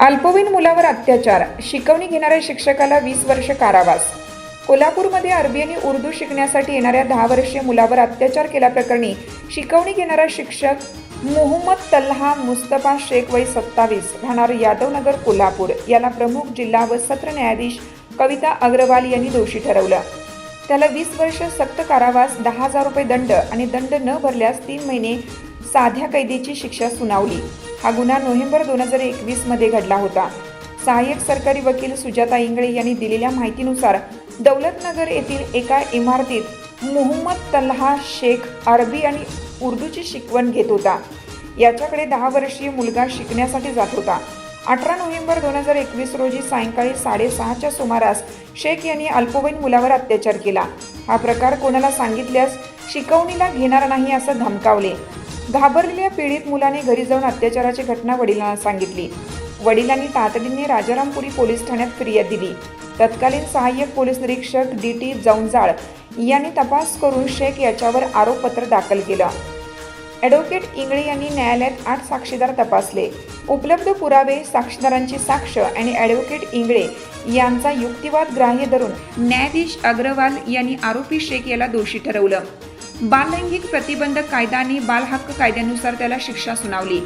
अल्पवयीन मुलावर अत्याचार. शिकवणी घेणाऱ्या शिक्षकाला वीस वर्ष कारावास. कोल्हापूरमध्ये अरबी आणि उर्दू शिकण्यासाठी येणाऱ्या दहा वर्षीय मुलावर अत्याचार केल्याप्रकरणी शिकवणी घेणारा शिक्षक मोहम्मद तल्हा मुस्तफा शेख वय सत्तावीस राहणार यादवनगर कोल्हापूर. याला प्रमुख जिल्हा व सत्र न्यायाधीश कविता अग्रवाल यांनी दोषी ठरवलं. त्याला वीस वर्ष सक्त कारावास दहा हजार रुपये दंड आणि दंड न भरल्यास तीन महिने साध्या कैदीची शिक्षा सुनावली. हा गुन्हा नोव्हेंबर दोन हजार एकवीसमध्ये घडला होता. सहाय्यक सरकारी वकील सुजाता इंगळे यांनी दिलेल्या माहितीनुसार दौलतनगर येथील एका इमारतीत मोहम्मद तल्हा शेख अरबी आणि उर्दूची शिकवण घेत होता. याच्याकडे दहा वर्षीय मुलगा शिकण्यासाठी जात होता. अठरा नोव्हेंबर दोन हजार एकवीस रोजी सायंकाळी साडेसहाच्या सुमारास शेख यांनी अल्पवयीन मुलावर अत्याचार केला. हा प्रकार कोणाला सांगितल्यास शिकवणीला घेणार नाही असं धमकावले. घाबरलेल्या पीडित मुलाने घरी जाऊन अत्याचाराची घटना वडिलांना सांगितली. वडिलांनी तातडीने राजारामपुरी पोलीस ठाण्यात फिर्याद दिली. तत्कालीन सहाय्यक पोलीस निरीक्षक डी टी जौंजाळ यांनी तपास करून शेख याच्यावर आरोपपत्र दाखल केलं. ॲडव्होकेट इंगळे यांनी न्यायालयात आठ साक्षीदार तपासले. उपलब्ध पुरावे साक्षीदारांची साक्ष आणि ॲडव्होकेट इंगळे यांचा युक्तिवाद ग्राह्य धरून न्यायाधीश अग्रवाल यांनी आरोपी शेख याला दोषी ठरवलं. बाललैंगिक प्रतिबंधक कायदा आणि बालहक्क कायद्यानुसार त्याला शिक्षा सुनावली.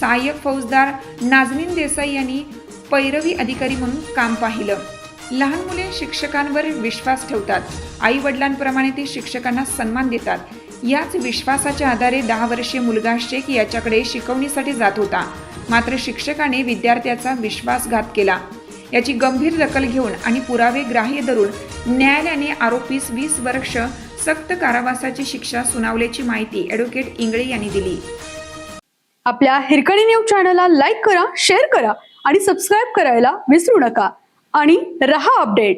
सहाय्यक फौजदार नाजनीन देसाई यांनी पैरवी अधिकारी म्हणून काम पाहिलं. लहान मुले शिक्षकांवर विश्वास ठेवतात. आई वडिलांप्रमाणे ते शिक्षकांना सन्मान देतात. याच विश्वासाच्या आधारे दहा वर्षीय मुलगा शेख याच्याकडे शिकवणीसाठी जात होता. मात्र शिक्षकाने विद्यार्थ्याचा विश्वासघात केला. याची गंभीर दखल घेऊन आणि पुरावे ग्राह्य धरून न्यायालयाने आरोपीस वीस वर्ष सक्त कारावासाची शिक्षा सुनावल्याची माहिती ॲडव्होकेट इंगळे यांनी दिली. आपल्या हिरकणी न्यूज चॅनलला लाईक करा शेअर करा आणि सबस्क्राईब करायला विसरू नका. आणि रहा अपडेट.